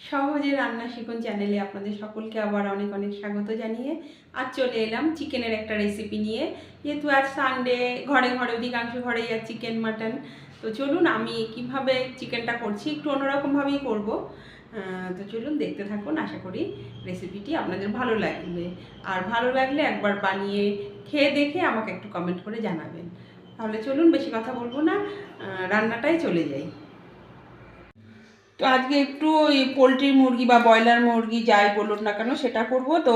সহজে রান্না শিখুন চ্যানেলে আপনাদের সকলকে আবার অনেক অনেক স্বাগত জানিয়ে আজ চলে এলাম চিকেনের একটা রেসিপি নিয়ে। যেহেতু আজ সানডে ঘরে ঘরে, অধিকাংশ ঘরেই আর চিকেন মাটন তো চলুন আমি কীভাবে চিকেনটা করছি একটু অন্যরকমভাবেই করব। তো চলুন দেখতে থাকুন, আশা করি রেসিপিটি আপনাদের ভালো লাগবে। আর ভালো লাগলে একবার বানিয়ে খেয়ে দেখে আমাকে একটু কমেন্ট করে জানাবেন। তাহলে চলুন বেশি কথা বলব না রান্নাটাই চলে যাই। তো আজকে একটু ওই পোলট্রির মুরগি বা ব্রয়লার মুরগি যাই বলুন না কেন সেটা করব। তো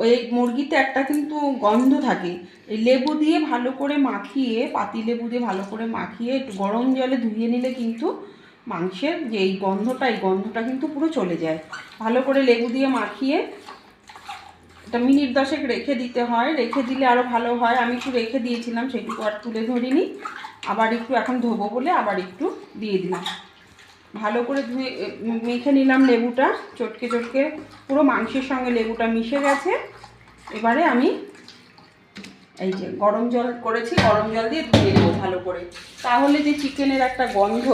ওই মুরগিতে একটা কিন্তু গন্ধ থাকে। এই লেবু দিয়ে ভালো করে মাখিয়ে, পাতি লেবু দিয়ে ভালো করে মাখিয়ে একটু গরম জলে ধুয়ে নিলে কিন্তু মাংসের যে এই গন্ধটা এই গন্ধটা কিন্তু পুরো চলে যায়। ভালো করে লেবু দিয়ে মাখিয়ে এটা মিনিট দশেক রেখে দিতে হয়। রেখে দিলে আরও ভালো হয়। আমি একটু রেখে দিয়েছিলাম, সেটুকু আর তুলে ধরিনি। আবার একটু এখন ধোবো বলে আবার একটু দিয়ে দিলাম। ভালো করে ধুয়ে মেখে নিলাম লেবুটা চটকে চটকে। পুরো মাংসের সঙ্গে লেবুটা মিশে গেছে। এবারে আমি এই যে গরম জল করেছি গরম জল দিয়ে ধুয়ে নেব ভালো করে। তাহলে যে চিকেনের একটা গন্ধ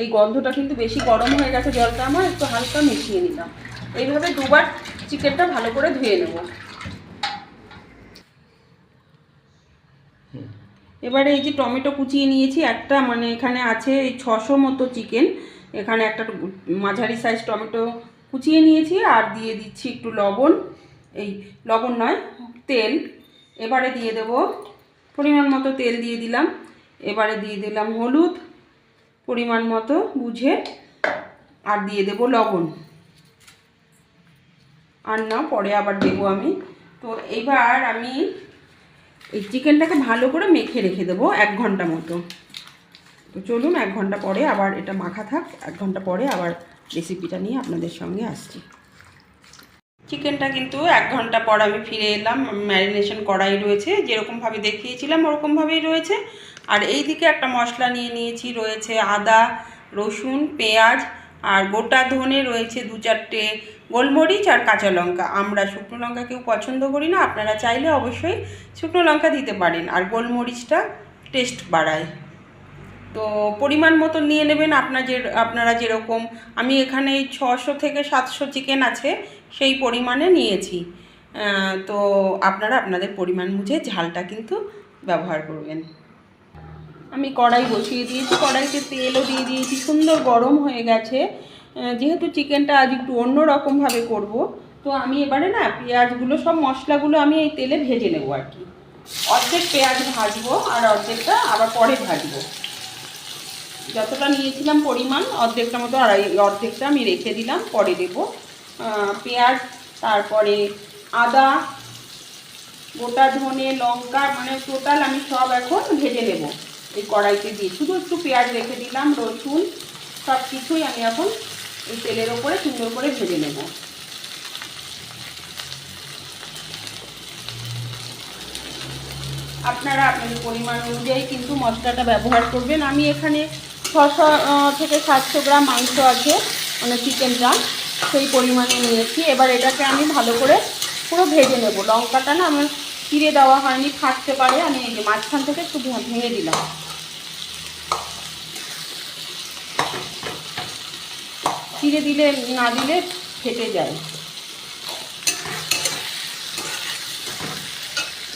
এই গন্ধটা কিন্তু বেশি গরম হয়ে গেছে জলটা আমার একটু হালকা মিশিয়ে নিলাম। এইভাবে দুবার চিকেনটা ভালো করে ধুয়ে নেব। এবারে এই যে টমেটো কুচিয়ে নিয়েছি একটা মানে এখানে আছে এই ছশো মতো চিকেন। এখানে একটা মাঝারি সাইজ টমেটো কুচিয়ে নিয়েছি আর দিয়ে দিচ্ছি একটু লবণ। এই লবণ নয়, তেল। এবারে দিয়ে দেব, পরিমাণ মতো তেল দিয়ে দিলাম। এবারে দিয়ে দিলাম হলুদ, পরিমাণ মতো বুঝে আর দিয়ে দেব লবণ। আর না, পরে আবার দেবো আমি। তো এবার আমি এই চিকেনটাকে ভালো করে মেখে রেখে দেবো এক ঘণ্টা মতো। তো চলুন, এক ঘণ্টা পরে আবার এটা মাখা থাক, এক ঘণ্টা পরে আবার রেসিপিটা নিয়ে আপনাদের সঙ্গে আসছি। চিকেনটা কিন্তু এক ঘণ্টা পর আমি ফিরে এলাম ম্যারিনেশন করাই রয়েছে যেরকমভাবে দেখিয়েছিলাম ওরকমভাবেই রয়েছে। আর এই দিকে একটা মশলা নিয়ে নিয়েছি, রয়েছে আদা, রসুন, পেঁয়াজ, আর গোটা ধনে রয়েছে দু চারটে গোলমরিচ আর কাঁচা লঙ্কা। আমরা শুকনো লঙ্কা কেউ পছন্দ করি না, আপনারা চাইলে অবশ্যই শুকনো লঙ্কা দিতে পারেন। আর গোলমরিচটা টেস্ট বাড়ায়। তো পরিমাণ মতো নিয়ে নেবেন আপনার যে, আপনারা যেরকম, আমি এখানে ছশো থেকে সাতশো চিকেন আছে, সেই পরিমাণে নিয়েছি। তো আপনারা আপনাদের পরিমাণ বুঝে ঝালটা কিন্তু ব্যবহার করবেন। আমি কড়াই বসিয়ে দিয়েছি, কড়াইতে তেলও দিয়ে দিয়েছি, সুন্দর গরম হয়ে গেছে। যেহেতু চিকেনটা আজ একটু অন্য রকমভাবে করব, তো আমি এবারে না পেঁয়াজগুলো, সব মশলাগুলো আমি এই তেলে ভেজে নেব আর কি। অর্ধেক পেঁয়াজ ভাজবো আর অর্ধেকটা আবার পরে ভাজবো। যতটা নিয়েছিলাম পরিমাণ, অর্ধেকটা মতো আড়াই, অর্ধেকটা আমি রেখে দিলাম, পরে দেবো। পেঁয়াজ, তারপরে আদা, গোটা ধনে, লঙ্কা মানে টোটাল আমি সব এখন ভেজে নেব এই কড়াইতে দিয়ে। শুধু একটু পেঁয়াজ রেখে দিলাম, রসুন, সব কিছুই আমি এখন এই তেলের ওপরে সুন্দর করে ভেজে নেব। আপনারা আপনাদের পরিমাণ অনুযায়ী কিন্তু মশলাটা ব্যবহার করবেন। আমি এখানে ছশো থেকে সাতশো গ্রাম মাংস আছে মানে চিকেনটা সেই পরিমাণে নিয়েছি। এবার এটাকে আমি ভালো করে পুরো ভেজে নেব। লঙ্কাটা না আমার চিড়ে দেওয়া হয়নি, ফাটতে পারে। আমি মাঝখান থেকে একটু ভেঙে দিলাম। চিড়ে দিলে, না দিলে ফেটে যায়।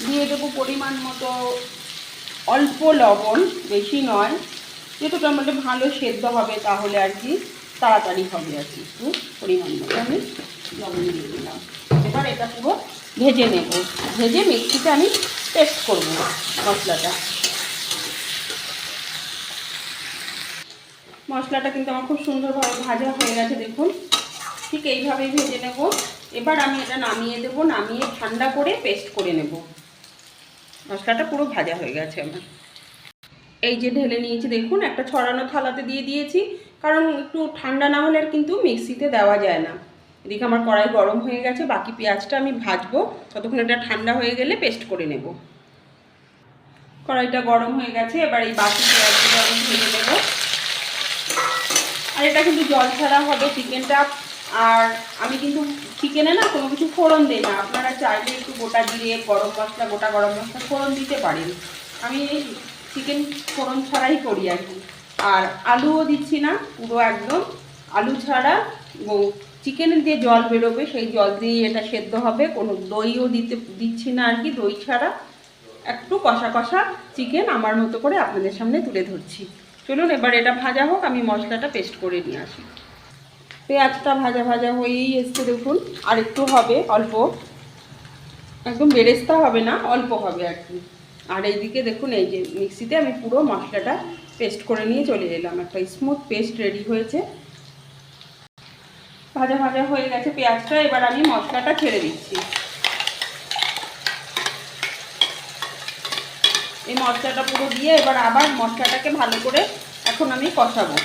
দিয়ে দেবো পরিমাণ মতো অল্প লবণ, বেশি নয়। যেহেতু টমেটো ভালো সেদ্ধ হবে তাহলে আর কি তাড়াতাড়ি হবে আর কি, একটু পরিমাণ মতো আমি লবণ দিয়ে দিলাম। এবার এটা পুরো ভেজে নেব। ভেজে মিক্সিতে আমি পেস্ট করব মশলাটা। মশলাটা কিন্তু আমার খুব সুন্দরভাবে ভাজা হয়ে গেছে, দেখুন। ঠিক এইভাবেই ভেজে নেব। এবার আমি এটা নামিয়ে দেবো, নামিয়ে ঠান্ডা করে পেস্ট করে নেব। মশলাটা পুরো ভাজা হয়ে গেছে আমার। এই যে ঢেলে নিয়েছি, দেখুন, একটা ছড়ানো থালাতে দিয়ে দিয়েছি। কারণ একটু ঠান্ডা না হলে কিন্তু মিক্সিতে দেওয়া যায় না। এদিকে আমার কড়াই গরম হয়ে গেছে, বাকি পেঁয়াজটা আমি ভাজবো। ততক্ষণ এটা ঠান্ডা হয়ে গেলে পেস্ট করে নেব। কড়াইটা গরম হয়ে গেছে, এবার এই বাকি পেঁয়াজগুলো আমি ভেজে নেব। আর এটা কিন্তু জল ছাড়া হবে চিকেনটা। আর আমি কিন্তু চিকেনে না কোনো কিছু ফোড়ন দিই না। আপনারা চাইলে একটু গোটা দিয়ে গরম মশলা, গোটা গরম মশলা ফোড়ন দিতে পারেন। আমি চিকেন ফোড়ন ছাড়াই করি আর কি। আর আলুও দিচ্ছি না, পুরো একদম। আলু ছাড়া চিকেনের যে জল বেরোবে, সেই জল দিয়ে এটা সেদ্ধ হবে। কোনো দইও দিতে, দিচ্ছি না আর কি, দই ছাড়া। একটু কষা কষা চিকেন আমার মতো করে আপনাদের সামনে তুলে ধরছি। চলুন এবার এটা ভাজা হোক, আমি মশলাটা পেস্ট করে নিয়ে আসি। পেঁয়াজটা ভাজা ভাজা হয়েই এসছে দেখুন আর একটু হবে, অল্প। একদম বেরেস্তা হবে না, অল্প হবে আর কি। আর এইদিকে দেখুন, এই যে মিক্সিতে আমি পুরো মশলাটা পেস্ট করে নিয়ে চলে এলাম। একটা স্মুথ পেস্ট রেডি হয়েছে। ভাজা ভাজা হয়ে গেছে পেঁয়াজটা, এবার আমি মশলাটা ছেড়ে দিচ্ছি। এই মশলাটা পুরো দিয়ে এবার আবার মশলাটাকে ভালো করে এখন আমি কষাবো।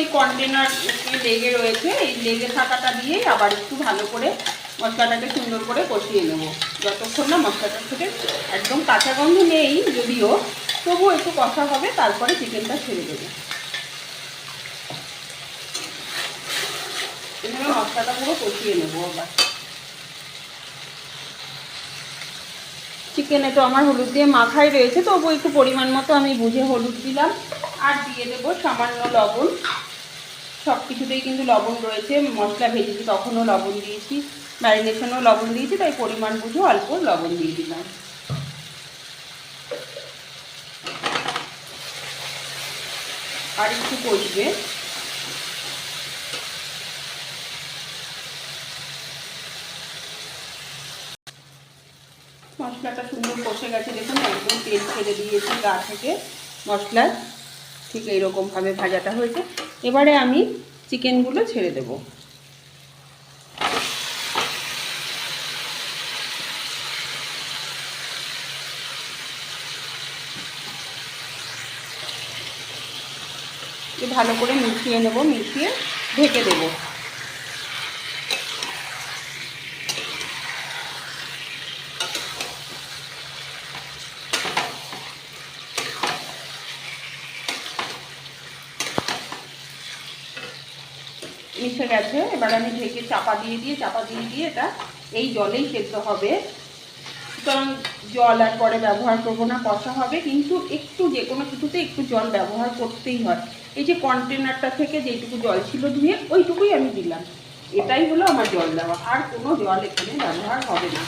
এই কন্টেনার লেগে রয়েছে। এই লেগে থাকাটা দিয়েই আবার একটু ভালো করে মশলাটাকে সুন্দর করে কষিয়ে নেব। যতক্ষণ না মশলাটা থেকে একদম কাঁচা গন্ধ নেই যদিও তবুও একটু কষা হবে, তারপরে চিকেনটা ছেড়ে দেবো। এখানে মশলাটা পুরো কষিয়ে নেব আবার। চিকেনে তো আমার হলুদ দিয়ে মাখাই রয়েছে, তবু একটু পরিমাণ মতো আমি বুঝে হলুদ দিলাম। আর দিয়ে দেবো সামান্য লবণ। সব কিছুতেই কিন্তু লবণ রয়েছে, মশলা ভেজেছি, তখনও লবণ দিয়েছি ম্যারিনেশনও লবণ দিয়েছি, তাই পরিমাণ বুঝে অল্প লবণ দিয়ে দিলাম। আর একটু কষবে। মশলাটা সুন্দর কষে গেছে, দেখুন, একদম তেল ছেড়ে দিয়েছি গা থেকে। মশলার ঠিক এইরকমভাবে ভাজাটা হয়েছে। এবারে আমি চিকেনগুলো ছেড়ে দেব। ভালো করে মিশিয়ে নেব মিশিয়ে ঢেকে দেবো। মিশে গেছে। এবার আমি ঢেকে চাপা দিয়ে দিয়ে, চাপা দিয়ে দিয়ে এটা এই জলেই সেদ্ধ হবে। সুতরাং জল আর পরে ব্যবহার করব না, কষা হবে। কিন্তু একটু যে কোনো কিছুতে একটু জল ব্যবহার করতেই হয়। এই যে কন্টেনারটা থেকে যেইটুকু জল ছিল ধুয়ে ওইটুকুই আমি দিলাম। এটাই হলো আমার জল দেওয়া। আর কোনো জল এখানে ব্যবহার হবে না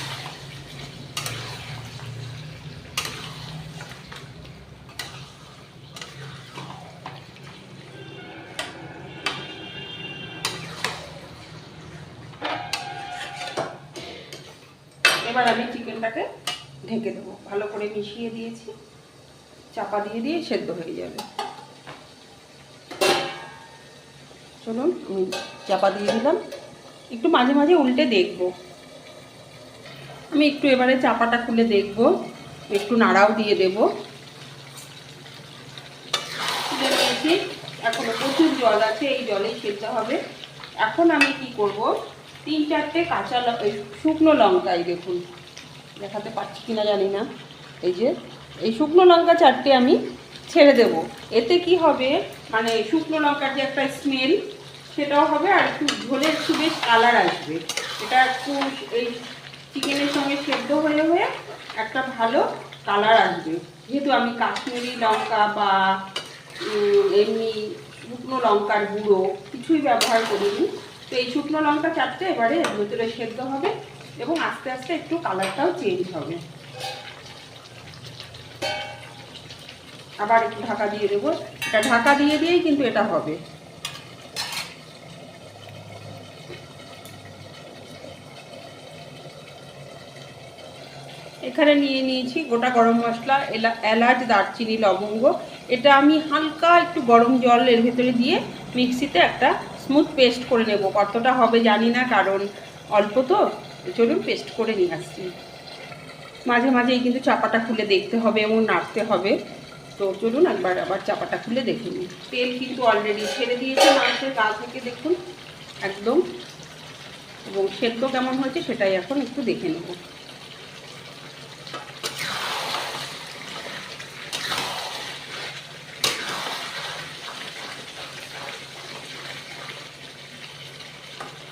এবার আমি চিকেনটাকে ঢেকে দেবো। ভালো করে মিশিয়ে দিয়েছি। চাপা দিয়ে দিয়ে সেদ্ধ হয়ে যাবে। চলুন, আমি চাপা দিয়ে দিলাম। একটু মাঝে মাঝে উল্টে দেখব। আমি একটু এবারে চাপাটা খুলে দেখব। একটু নাড়াও দিয়ে দেব। এখনও প্রচুর জল আছে, এই জলেই সেদ্ধ হবে। এখন আমি কি করব? তিন চারটে কাঁচা শুকনো লঙ্কাই দেখুন। দেখাতে পাচ্ছি কিনা জানি না। এই যে, এই শুকনো লঙ্কা চারটে আমি ছেড়ে দেব। এতে কি হবে? মানে শুকনো লঙ্কার যে একটা স্মেল সেটাও হবে আর একটু ঝোলের একটু বেশ কালার আসবে। এটা একটু এই চিকেনের সঙ্গে সেদ্ধ হয়ে হয়ে একটা ভালো কালার আসবে। যেহেতু আমি কাশ্মীরি লঙ্কা বা এমনি শুকনো লঙ্কার গুঁড়ো কিছুই ব্যবহার করিনি। তো এই শুকনো লঙ্কা চারটে এবারে ভেতরে সেদ্ধ হবে। এবং আস্তে আস্তে একটু কালারটাও চেঞ্জ হবে। আবার একটু ঢাকা দিয়ে দেবো। এটা ঢাকা দিয়ে দিয়েই কিন্তু এটা হবে। এখানে নিয়ে নিয়েছি গোটা গরম মশলা, এলা, এলাচ, দারচিনি, লবঙ্গ। এটা আমি হালকা একটু গরম জল এর ভেতরে দিয়ে মিক্সিতে একটা স্মুথ পেস্ট করে নেব। কতটা হবে জানি না, কারণ অল্প তো। চলুন পেস্ট করে নিয়ে আসছি মাঝে মাঝেই কিন্তু চাপাটা খুলে দেখতে হবে এবং নাড়তে হবে। তো চলুন একবার আবার চাপাটা খুলে দেখে নিই। তেল কিন্তু অলরেডি ছেড়ে দিয়েছে মাংসের গা থেকে দেখুন, একদম। এবং সেদ্ধ কেমন হয়েছে সেটাই এখন একটু দেখে নেব।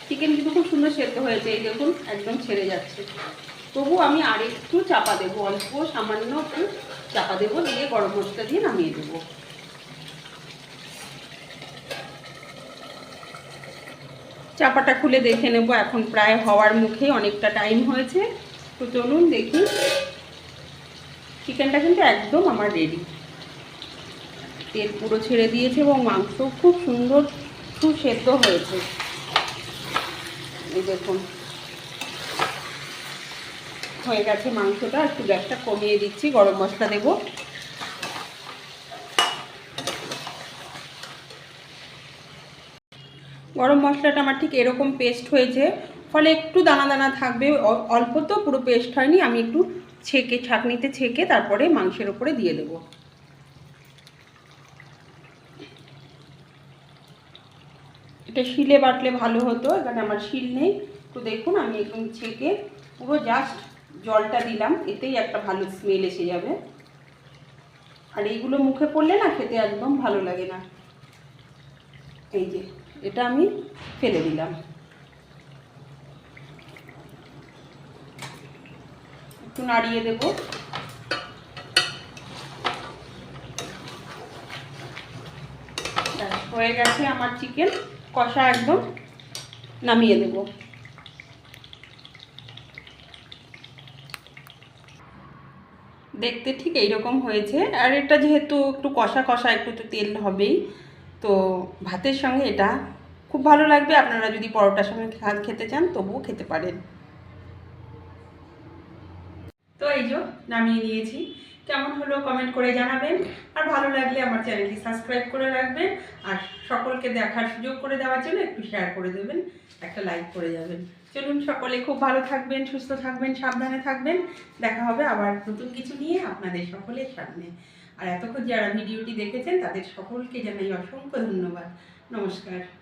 চিকেন কিন্তু খুব সুন্দর সেদ্ধ হয়েছে, এই দেখুন, একদম ছেড়ে যাচ্ছে। তবু আমি আর একটু চাপা দেবো, অল্প সামান্য একটু চাপা দেবো, দিয়ে গরম মশলা দিয়ে নামিয়ে দেবো। চাপাটা খুলে দেখে নেব, এখন প্রায় হওয়ার মুখে অনেকটা টাইম হয়েছে। তো চলুন দেখি চিকেনটা কিন্তু একদম আমার রেডি তেল পুরো ছেড়ে দিয়েছে এবং মাংস খুব সুন্দর সুসেদ্ধ হয়েছে। এই দেখুন। হয়ে গেছে মাংসটা, একটু গ্যাসটা কমিয়ে দিচ্ছি, গরম মশলা দেবো। গরম মশলাটা আমার ঠিক এরকম পেস্ট হয়েছে, ফলে একটু দানা দানা থাকবে অল্প তো পুরো পেস্ট হয়নি, আমি একটু ছেঁকে, ছাঁকনিতে ছেঁকে তারপরে মাংসের ওপরে দিয়ে দেবো। এটা শিলে বাটলে ভালো হতো, এখানে আমার শিল নেই। তো দেখুন, আমি একদম ছেঁকে পুরো জাস্ট জলটা দিলাম, এতেই একটা ভালো স্মেল এসে যাবে। আর এইগুলো মুখে পড়লে না খেতে একদম ভালো লাগে না। এই যে, এটা আমি ফেলে দিলাম। একটু নাড়িয়ে দেব। হয়ে গেছে আমার চিকেন কষা একদম নামিয়ে দেব। দেখতে ঠিক এইরকম হয়েছে। আর এটা যেহেতু একটু কষা কষা একটু তো তেল হবেই, তো ভাতের সঙ্গে এটা খুব ভালো লাগবে। আপনারা যদি পরোটার সঙ্গে খেতে চান তবুও খেতে পারেন। তো এই যে নামিয়ে নিয়েছি। কেমন হলো কমেন্ট করে জানাবেন। আর ভালো লাগলে আমার চ্যানেলটি সাবস্ক্রাইব করে রাখবেন। আর সকলকে দেখার সুযোগ করে দেওয়ার জন্য একটু শেয়ার করে দেবেন, একটা লাইক করে যাবেন। চলুন সকলে খুব ভালো থাকবেন, সুস্থ থাকবেন, সাবধানে থাকবেন। দেখা হবে আবার নতুন কিছু নিয়ে আপনাদের সকলের সামনে। আর এতক্ষণ যারা ভিডিওটি দেখেছেন, তাদের সকলকে জানাই অসংখ্য ধন্যবাদ। নমস্কার।